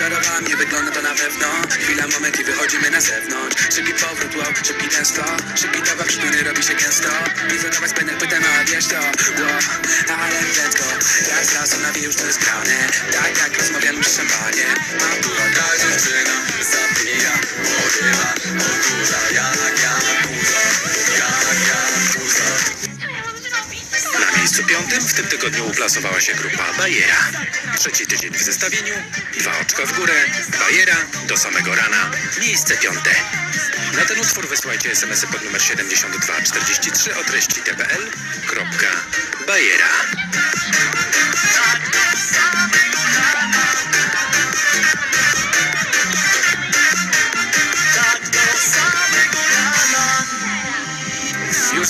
Zaczarowała mnie, wygląda to na pewno. Chwila, moment i wychodzimy na zewnątrz. Szybki powrót, wow, szybki testo Szybki towar, szpiny robi się gęsto. Nie zadawać pytań, pytam, a wiesz to. Wow, Ale prędko, raz, raz, ona wie już to jest grane. Tak jak rozmawiamy przy szambanie Mam tu ta dziewczyna Zapija, porywa, odkurza piątym w tym tygodniu uplasowała się grupa Bajera. Trzeci tydzień w zestawieniu, dwa oczka w górę, Bajera do samego rana, miejsce piąte. Na ten utwór wysłajcie smsy pod numer 7243 o treści tpl.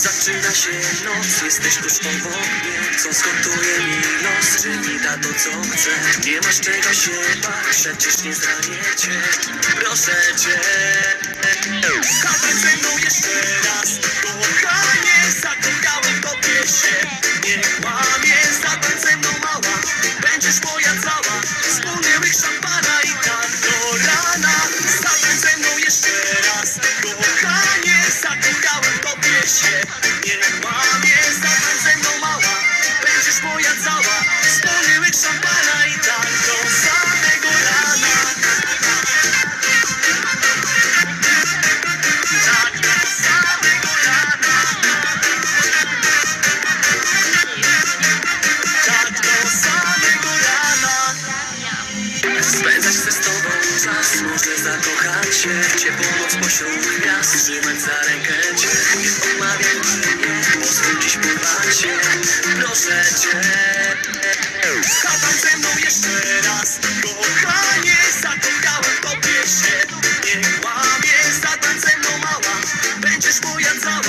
Zaczyna się noc, jesteś tuż obok mnie Co skontuje mi los, czyni da to co chce Nie masz czego się bać, przecież nie zranię cię Proszę cię. Zatań ze mną jeszcze raz. Kochanie, zakochałem tobie się Nie kłamie, zatań ze mną mała. Będziesz moja cała. Wspólny łyk szampana tobie się chcę z tobą czas Może zakochać się w ciepłą noc pośród gwiazd Trzymać za rękę cię. Nie odmawiam ci nie Pozwól dziś porwać się. Proszę cię. Zatań ze mną jeszcze raz Kochanie Zakochałem tobie się Nie kłamie Zatań ze mną mała. Będziesz moja cała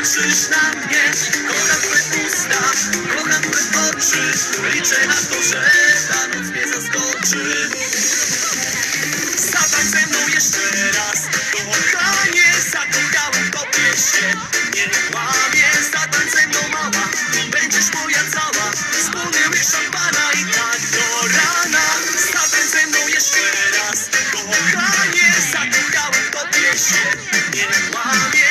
patrzysz na mnie Kocham twoje usta, kocham twoje oczy Liczę na to, że ta noc mnie zaskoczy Zatań ze mną jeszcze raz Kochanie, zakochałem tobie się Nie kłamie, jeszcze raz Kochanie, zakochałem tobie się Nie kłamie,